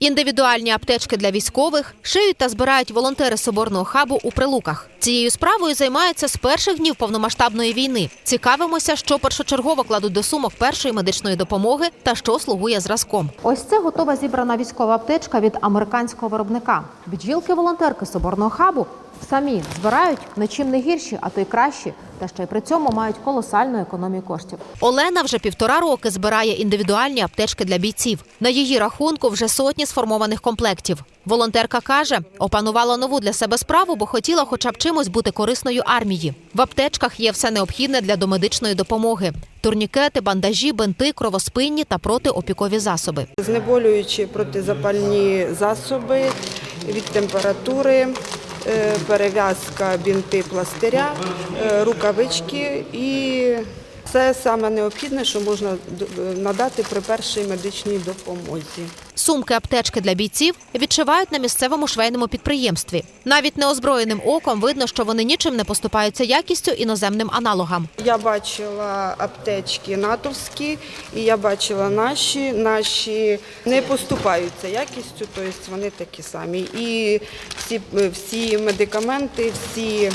Індивідуальні аптечки для військових шиють та збирають волонтери соборного хабу у прилуках. Цією справою займаються з перших днів повномасштабної війни. Цікавимося, що першочергово кладуть до сумок першої медичної допомоги та що слугує зразком. Ось це готова зібрана військова аптечка від американського виробника. Бджілки-волонтерки соборного хабу самі збирають нічим не гірші, а то й кращі, та ще й при цьому мають колосальну економію коштів. Олена вже півтора роки збирає індивідуальні аптечки для бійців. На її рахунку вже сотні сформованих комплектів. Волонтерка каже, опанувала нову для себе справу, бо хотіла хоча б чимось бути корисною армії. В аптечках є все необхідне для домедичної допомоги: турнікети, бандажі, бинти, кровоспинні та протиопікові засоби. Знеболюючі протизапальні засоби від температури, перев'язка, бінти, пластиря, е, рукавички і це саме необхідне, що можна надати при першій медичній допомозі. Сумки аптечки для бійців відшивають на місцевому швейному підприємстві. Навіть неозброєним оком видно, що вони нічим не поступаються якістю іноземним аналогам. Я бачила аптечки натовські, і я бачила наші. Наші не поступаються якістю, тобто вони такі самі. І всі, всі медикаменти, всі е,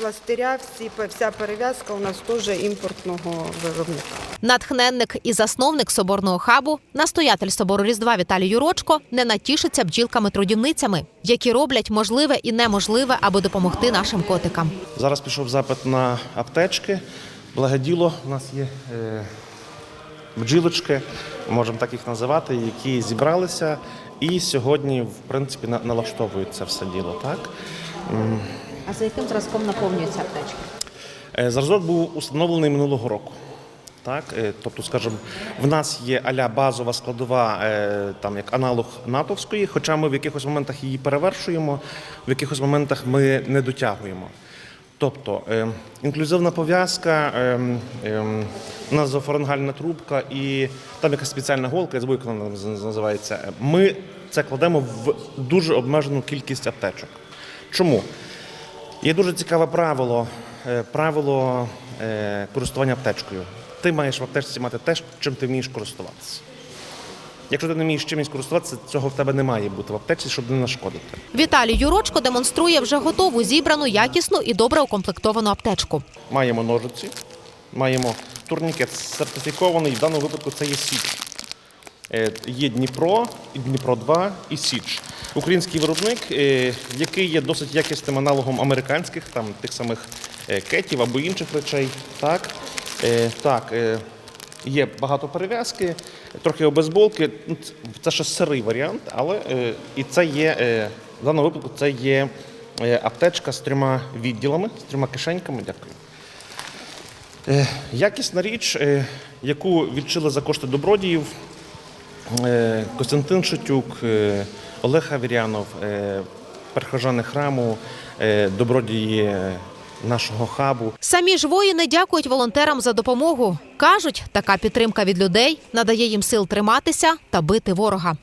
пластиря, всі, вся перев'язка у нас теж імпортного виробника. Натхненник і засновник соборного хабу, настоятель собору Різдва Віталій Юрочко, не натішиться бджілками-трудівницями, які роблять можливе і неможливе, аби допомогти нашим котикам. Зараз пішов запит на аптечки. Благоділо у нас є е, бджілочки, можемо так їх називати, які зібралися і сьогодні, в принципі, на- налаштовують це все діло. Так? А за яким зразком наповнюються аптечки? Е, Зразок був установлений минулого року. Так, е, тобто, скажімо, в нас є аля базова складова, е, там як аналог натовської, хоча ми в якихось моментах її перевершуємо, в якихось моментах ми не дотягуємо. Тобто інклюзивна пов'язка, назофарингальна трубка і там якась спеціальна голка, я забув, як вона наз- називається. Ми це кладемо в дуже обмежену кількість аптечок. Чому? Є дуже цікаве правило, е, правило е, користування аптечкою. Ти маєш в аптечці мати те, чим ти вмієш користуватися. Якщо ти не вмієш чимось користуватися, цього в тебе не має бути в аптеці, щоб не нашкодити. Віталій Юрочко демонструє вже готову зібрану, якісну і добре укомплектовану аптечку. Маємо ножиці, маємо турнікет сертифікований, в даному випадку це є Січ. Е, Є Дніпро, Дніпро 2 і Січ. Український виробник, е, який є досить якісним аналогом американських, там тих самих е, кетів або інших речей. Так, так є багато перев'язки, трохи обезболки. Ну, Це ще сирий варіант, але і це є в даному випадку це є аптечка з трьома відділами, з трьома кишеньками. Дякую. Якісна річ, яку відшили за кошти добродіїв Костянтин Шутюк, е, Олег Авірянов, перехожани храму, е, добродії е, нашого хабу. Самі ж воїни дякують волонтерам за допомогу. кажуть, така підтримка від людей надає їм сил триматися та бити ворога.